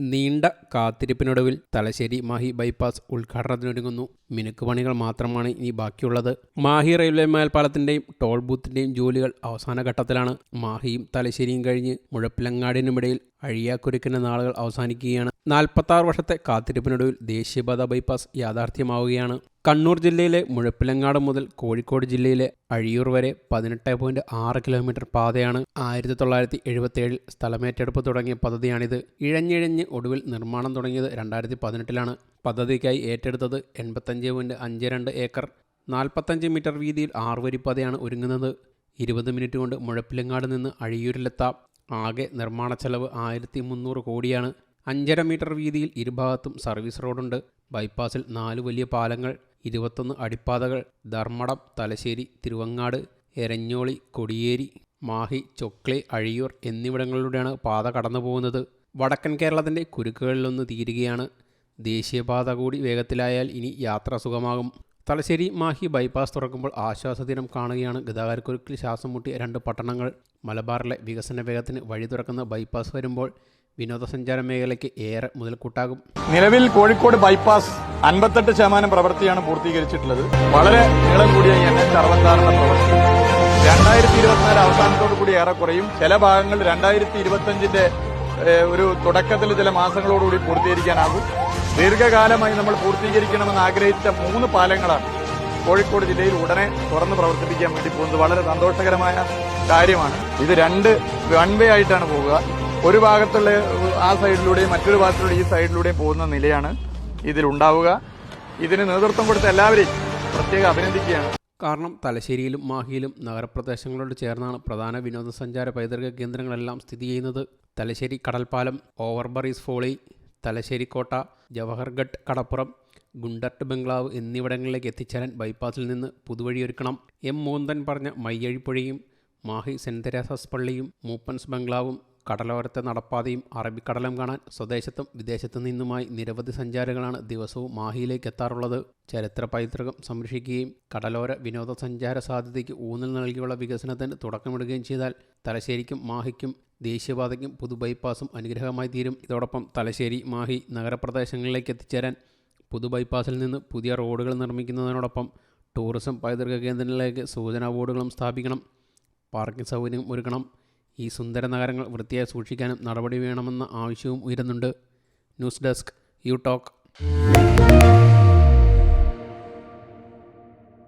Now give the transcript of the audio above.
നീണ്ട കാത്തിരിപ്പിനൊടുവിൽ തലശ്ശേരി മാഹി ബൈപ്പാസ് ഉദ്ഘാടനത്തിനൊരുങ്ങുന്നു. മിനുക്ക് പണികൾ മാത്രമാണ് ഇനി ബാക്കിയുള്ളത്. മാഹി റെയിൽവേ മേൽപ്പാലത്തിന്റെയും ടോൾ ബൂത്തിന്റെയും ജോലികൾ അവസാന ഘട്ടത്തിലാണ് മാഹിയും തലശ്ശേരിയും കഴിഞ്ഞ് മുഴപ്പിലങ്ങാടിനുമിടയിൽ അഴിയാക്കുരുക്കിന്റെ നാളുകൾ അവസാനിക്കുകയാണ്. നാൽപ്പത്തി വർഷത്തെ കാത്തിരിപ്പിനൊടുവിൽ ദേശീയപാത ബൈപ്പാസ് യാഥാർത്ഥ്യമാവുകയാണ്. കണ്ണൂർ ജില്ലയിലെ മുഴപ്പിലങ്ങാട് മുതൽ കോഴിക്കോട് ജില്ലയിലെ അഴിയൂർ വരെ പതിനെട്ട് പോയിന്റ് ആറ് കിലോമീറ്റർ പാതയാണ്. ആയിരത്തി തൊള്ളായിരത്തി എഴുപത്തിയേഴിൽ സ്ഥലമേറ്റെടുപ്പ് തുടങ്ങിയ പദ്ധതിയാണിത്. ഇഴഞ്ഞിഴഞ്ഞ് ഒടുവിൽ നിർമ്മാണം തുടങ്ങിയത് രണ്ടായിരത്തി പതിനെട്ടിലാണ്. പദ്ധതിക്കായി ഏറ്റെടുത്തത് എൺപത്തഞ്ച് പോയിന്റ് അഞ്ച് രണ്ട് ഏക്കർ. നാൽപ്പത്തഞ്ച് മീറ്റർ വീതിയിൽ ആറുവരിപ്പാതയാണ് ഒരുങ്ങുന്നത്. ഇരുപത് മിനിറ്റ് കൊണ്ട് മുഴപ്പിലങ്ങാട് നിന്ന് അഴിയൂരിലെത്താം. ആകെ നിർമ്മാണ ചെലവ് ആയിരത്തി മുന്നൂറ് കോടിയാണ്. അഞ്ചര മീറ്റർ വീതിയിൽ ഇരുഭാഗത്തും സർവീസ് റോഡുണ്ട്. ബൈപ്പാസിൽ നാല് വലിയ പാലങ്ങൾ ഇരുപത്തൊന്ന് അടിപ്പാതകൾ ധർമ്മടം തലശ്ശേരി തിരുവങ്ങാട് എരഞ്ഞോളി കൊടിയേരി മാഹി ചൊക്ലി അഴിയൂർ എന്നിവിടങ്ങളിലൂടെയാണ് പാത കടന്നു പോകുന്നത് വടക്കൻ കേരളത്തിന്റെ കുരുക്കുകളിലൊന്ന് തീരുകയാണ്. ദേശീയപാത കൂടി വേഗത്തിലായാൽ ഇനി യാത്ര സുഖമാകും. തലശ്ശേരി മാഹി ബൈപ്പാസ് തുറക്കുമ്പോൾ ആശ്വാസദിനം കാണുകയാണ് ഗതാഗതക്കുരുക്കിൽ ശ്വാസം മുട്ടിയ രണ്ട് പട്ടണങ്ങൾ. മലബാറിലെ വികസന വേഗത്തിന് വഴി തുറക്കുന്ന ബൈപ്പാസ് വരുമ്പോൾ വിനോദസഞ്ചാര മേഖലയ്ക്ക് ഏറെ മുതൽക്കൂട്ടാകും. നിലവിൽ കോഴിക്കോട് ബൈപ്പാസ് അൻപത്തെട്ട് ശതമാനം പ്രവൃത്തിയാണ് പൂർത്തീകരിച്ചിട്ടുള്ളത്. വളരെ നീളം കൂടിയ രണ്ടായിരത്തി ഇരുപത്തിനാല് അവസാനത്തോടു കൂടി ഏറെ കുറയും. ചില ഭാഗങ്ങൾ രണ്ടായിരത്തി ഇരുപത്തിയഞ്ചിന്റെ ഒരു തുടക്കത്തിൽ ചില മാസങ്ങളോടുകൂടി പൂർത്തീകരിക്കാനാകും. ദീർഘകാലമായി നമ്മൾ പൂർത്തീകരിക്കണമെന്ന് ആഗ്രഹിച്ച മൂന്ന് പാലങ്ങളാണ് കോഴിക്കോട് ജില്ലയിൽ ഉടനെ തുറന്ന് പ്രവർത്തിപ്പിക്കാൻ വേണ്ടി പോകുന്നത്. വളരെ സന്തോഷകരമായ കാര്യമാണ്. ഇത് രണ്ട് വൺ വേ ആയിട്ടാണ് പോവുക. ഒരു ഭാഗത്തുള്ള ആ സൈഡിലൂടെയും മറ്റൊരു ഭാഗത്തുള്ള ഈ സൈഡിലൂടെയും പോകുന്ന നിലയാണ് ഇതിലുണ്ടാവുക ഇതിന് നേതൃത്വം കൊടുത്ത എല്ലാവരെയും പ്രത്യേകം അഭിനന്ദിക്കുകയാണ്. കാരണം തലശ്ശേരിയിലും മാഹിയിലും നഗരപ്രദേശങ്ങളോട് ചേർന്നാണ് പ്രധാന വിനോദസഞ്ചാര പൈതൃക കേന്ദ്രങ്ങളെല്ലാം സ്ഥിതി ചെയ്യുന്നത്. തലശ്ശേരി കടൽപ്പാലം ഓവർബറീസ് ഫോളി തലശ്ശേരി കോട്ട ജവഹർഗഡ് കടപ്പുറം ഗുണ്ടർട്ട് ബംഗ്ലാവ് എന്നിവിടങ്ങളിലേക്ക് എത്തിച്ചേരാൻ ബൈപ്പാസിൽ നിന്ന് പുതുവഴിയൊരുക്കണം. എം മോന്തൻ പറഞ്ഞ മയ്യഴിപ്പുഴയും മാഹി സെന്റ് തെരേസസ് പള്ളിയും മൂപ്പൻസ് ബംഗ്ലാവും കടലോരത്തെ നടപ്പാതയും അറബിക്കടലം കാണാൻ സ്വദേശത്തും വിദേശത്തു നിന്നുമായി നിരവധി സഞ്ചാരികളാണ് ദിവസവും മാഹിയിലേക്ക് എത്താറുള്ളത്. ചരിത്ര പൈതൃകം സംരക്ഷിക്കുകയും കടലോര വിനോദസഞ്ചാര സാധ്യതയ്ക്ക് ഊന്നൽ നൽകിയുള്ള വികസനത്തിന് തുടക്കമിടുകയും ചെയ്താൽ തലശ്ശേരിക്കും മാഹിക്കും ദേശീയപാതയ്ക്കും പുതു ബൈപ്പാസും അനുഗ്രഹമായി തീരും. ഇതോടൊപ്പം തലശ്ശേരി മാഹി നഗരപ്രദേശങ്ങളിലേക്ക് എത്തിച്ചേരാൻ പുതു ബൈപ്പാസിൽ നിന്ന് പുതിയ റോഡുകൾ നിർമ്മിക്കുന്നതിനോടൊപ്പം ടൂറിസം പൈതൃക കേന്ദ്രങ്ങളിലേക്ക് സൂചനാ ബോർഡുകളും സ്ഥാപിക്കണം. പാർക്കിംഗ് സൗകര്യം ഒരുക്കണം. ഈ സുന്ദര നഗരങ്ങൾ വൃത്തിയായി സൂക്ഷിക്കാനും നടപടി വേണമെന്ന ആവശ്യവും ഉയരുന്നുണ്ട്. News desk you talk.